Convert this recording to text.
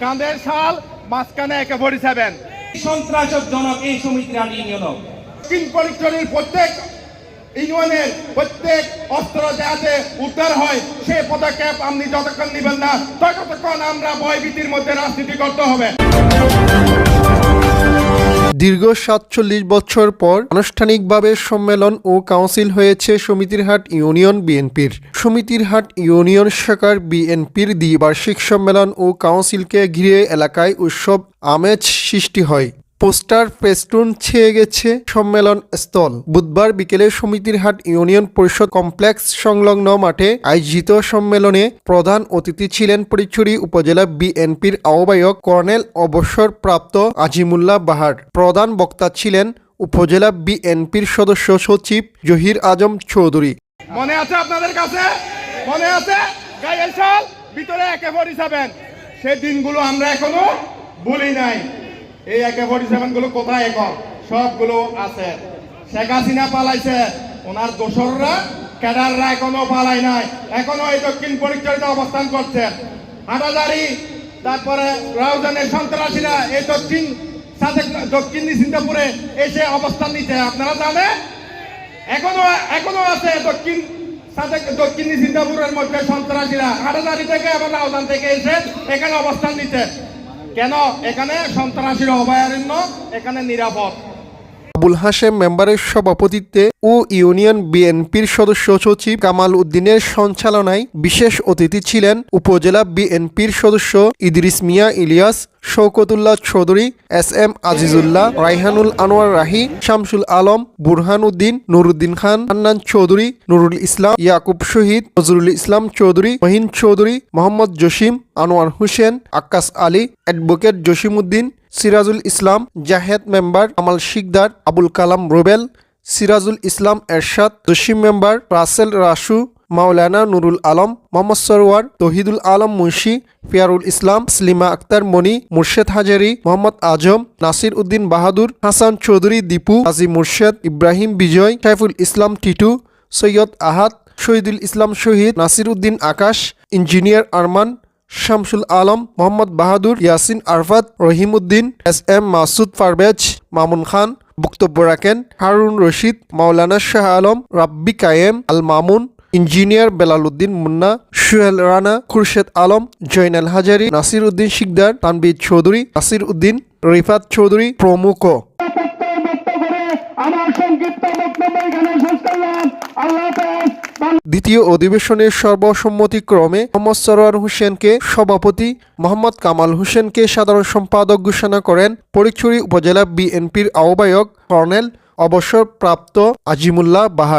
কাঁধের শাল মাঝখানে একে ভরি সেভেন সন্ত্রাসজনক এই সমিতির ইউনিয়ন দক্ষিণ পরিচরের প্রত্যেক ইউনিয়নের প্রত্যেক অস্ত্র যাতে উদ্ধার হয় সে পদক্ষেপ আপনি যতক্ষণ নেবেন না ততক্ষণ আমরা ভয়ভীতির মধ্যে রাজনীতি করতে হবে। দীর্ঘ সাতচল্লিশ বছর পর আনুষ্ঠানিকভাবে সম্মেলন ও কাউন্সিল হয়েছে সমিতির হাট ইউনিয়ন বিএনপির। সমিতির হাট ইউনিয়ন শাখার বিএনপির দ্বিবার্ষিক সম্মেলন ও কাউন্সিলকে ঘিরে এলাকায় উৎসব আমেজ সৃষ্টি হয়। পোস্টার পেস্টুন ছেয়ে গেছে সম্মেলন স্থল। বুধবার বিকেলে সমিতিরহাট ইউনিয়ন পরিষদ কমপ্লেক্স সংলগ্ন মাঠে আয়োজিত সম্মেলনে প্রধান অতিথি ছিলেন পরিচুরি উপজেলা বিএনপির আহ্বায়ক কর্নেল অবসরপ্রাপ্ত আজিমুল্লাহ বাহার। প্রধান বক্তা ছিলেন উপজেলা বিএনপির সদস্য সচিব জহির আজম চৌধুরী। মনে আছে আপনাদের কাছে? মনে আছে? ভিতরে আমরা এখনও ভুলি নাই। এই একে ফোর্টি সেভেনগুলো কোথায় এখন? সবগুলো আছে। শেখ হাসিনা পালাইছে। ওনার দোসররা, ক্যাডাররা এখনও পালাই নাই। এখনও এই দক্ষিণ পরিচয়তে অবস্থান করছে। হাটাদারি তারপরে রাউজানের সন্ত্রাসীরা এই দক্ষিণ দক্ষিণ সিঙ্গাপুরে এসে অবস্থান নিচ্ছে। আপনারা জানেন? এখনও এখনও আছে দক্ষিণ দক্ষিণ সিঙ্গাপুরের মধ্যে সন্ত্রাসীরা। হাটাদারি থেকে এবং রাউদান থেকে এসে এখানে অবস্থান নিতে কেন? এখানে সন্ত্রাসীর অভয়ারণ্য এখানে নিরাপদ। আবুল হাশেম মেম্বারের সভাপতিত্বে ও ইউনিয়ন বিএনপির সদস্য সচিব কামাল উদ্দিনের সঞ্চালনায় বিশেষ অতিথি ছিলেন উপজেলা বিএনপির সদস্য Idris Miah Ilias Shoukatullah Chowdhury, S M Azizullah, Raihanul Anwar Rahi, Shamsul Alam, Burhan Uddin, Nuruddin Khan, Hannan Chowdhury, Nurul Islam, Yakub Shahid, Nazrul Islam Chowdhury, Mohin Chowdhury, Mohammad Jasim, Anwar Hossain, Akkas Ali, advocate Jasimuddin Sirajul Islam, Zahed member Amal Sikder, Abul Kalam Robel, Sirajul Islam Ershad, Jasim member Rasel Rasu, Maulana Nurul Alam, Mohammad Sarwar, Tohidul Alam Munshi, Fiarul Islam, Salima Akter Moni Murshed Hazari, Mohammad Azam, Nasir Uddin Bahadur, Hasan Chowdhury Dipu Kazi Murshed, Ibrahim Bijoy, Saiful Islam Titu, Syed Ahad, Shahidul Islam Shahid, Nasir Uddin Akash, engineer Arman Shamsul Alam, Mohammad Bahadur, Yasin Arafat Rahim Uddin S M Masud Parvez, Mamun Khan. বক্তব্য রাখেন Harun Rashid, Maulana Shah Alam, Rabbi Kayem Al Mamun engineer Belal Uddin Munna, Suhel Rana, Khurshed Alam Zainal Hazari Nasir Uddin Sikder Tanvir Chowdhury Nasir Uddin Rifat Chowdhury প্রমুখ। সংক্ষিপ্ত দ্বিতীয় অধিবেশনের সর্বসম্মতিক্রমে মোহাম্মদ সরোয়ার হোসেনকে সভাপতি মোহাম্মদ কামাল হোসেনকে সাধারণ সম্পাদক ঘোষণা করেন পরিচুরি উপজেলা বিএনপির আহ্বায়ক কর্নেল অবসরপ্রাপ্ত আজিমুল্লাহ বাহার।